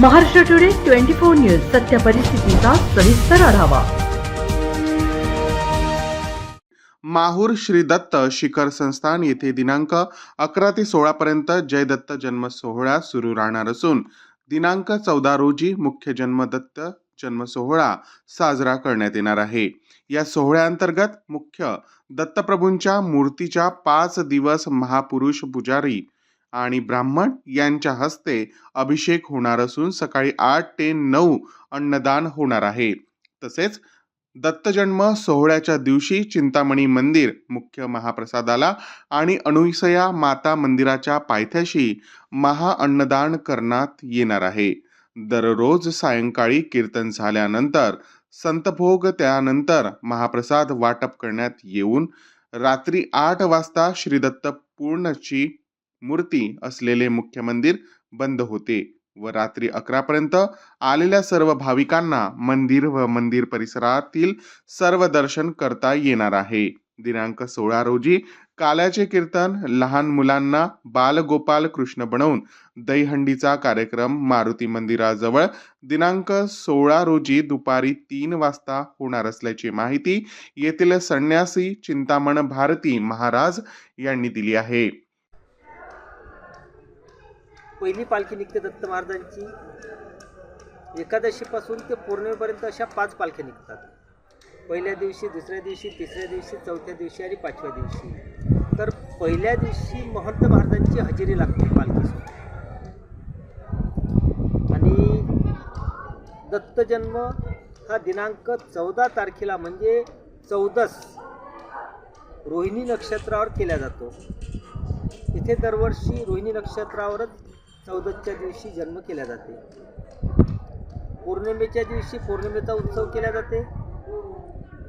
Maharashtra today twenty four news सत्य परिस्थितीचा सविस्तर आढावा. माहूर श्री दत्त शिखर संस्थान येथे दिनांक अकरा ते सोळा पर्यंत जयदत्त जन्म सोहळा सुरू राहणार असून दिनांक चौदा रोजी मुख्य जन्मदत्त जन्म सोहळा साजरा करण्यात येणार आहे. या सोहळ्याअंतर्गत मुख्य दत्तप्रभूंच्या मूर्तीच्या पाच दिवस महापुरुष पुजारी आणि ब्राह्मण यांच्या हस्ते अभिषेक होणार असून सकाळी आठ ते नऊ अन्नदान होणार आहे. तसेच दत्तजन्म सोहळ्याच्या दिवशी चिंतामणी मंदिर मुख्य महाप्रसादाला आणि अनुसया माता मंदिराच्या पायथ्याशी महाअन्नदान करण्यात येणार आहे. दररोज सायंकाळी कीर्तन झाल्यानंतर संतभोग त्यानंतर महाप्रसाद वाटप करण्यात येऊन रात्री आठ वाजता श्रीदत्त पूर्णची मूर्ती असलेले मुख्य मंदिर बंद होते व रात्री अकरापर्यंत आलेल्या सर्व भाविकांना मंदिर व मंदिर परिसरातील सर्व दर्शन करता येणार आहे. दिनांक सोळा रोजी काल्याचे कीर्तन लहान मुलांना बालगोपाल कृष्ण बनवून दहीहंडीचा कार्यक्रम मारुती मंदिराजवळ दिनांक सोळा रोजी दुपारी तीन वाजता होणार असल्याची माहिती येथील संन्यासी चिंतामण भारती महाराज यांनी दिली आहे. पहिली पालखी निघते दत्त महाराजांची एकादशीपासून ते पौर्णिमेपर्यंत अशा पाच पालख्या निघतात. पहिल्या दिवशी दुसऱ्या दिवशी तिसऱ्या दिवशी चौथ्या दिवशी आणि पाचव्या दिवशी. तर पहिल्या दिवशी महंत महाराजांची हजेरी लागते पालखीसोबत आणि दत्तजन्म हा दिनांक चौदा तारखेला म्हणजे चौदस रोहिणी नक्षत्रावर केला जातो. इथे दरवर्षी रोहिणी नक्षत्रावरच चौदसच्या दिवशी जन्म केला जाते. पौर्णिमेच्या दिवशी पौर्णिमेचा उत्सव केला जाते.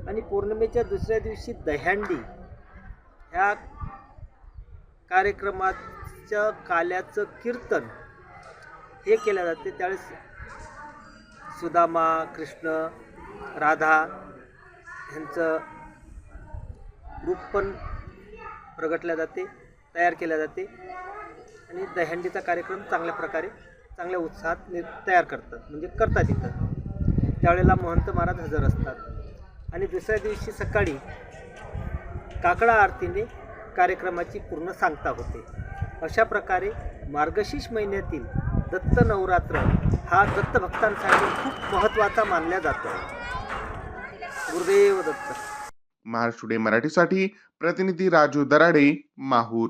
आणि पौर्णिमेच्या दुसऱ्या दिवशी दह्यांडी. ह्या कार्यक्रमाच्या काल्याचं कीर्तन हे केल्या जाते. त्यावेळेस सुदामा कृष्ण राधा ह्यांचं रूप पण प्रगटल्या जाते तयार केल्या जाते. आणि दहंडीचा कार्यक्रम चांगल्या प्रकारे चांगल्या उत्साहात नि तयार करतात म्हणजे करतात इथं. त्यावेळेला महंत महाराज हजर असतात. आणि दुसऱ्या दिवशी सकाळी काकडा आरतीने कार्यक्रमाची पूर्ण सांगता होते. अशा प्रकारे मार्गशीर्ष महिन्यातील दत्त नवरात्र हा दत्त भक्तांसाठी खूप महत्त्वाचा मानला जातो. गुरुदेव दत्त. महाराष्ट्र मराठीसाठी प्रतिनिधी राजू दराडे माहूर.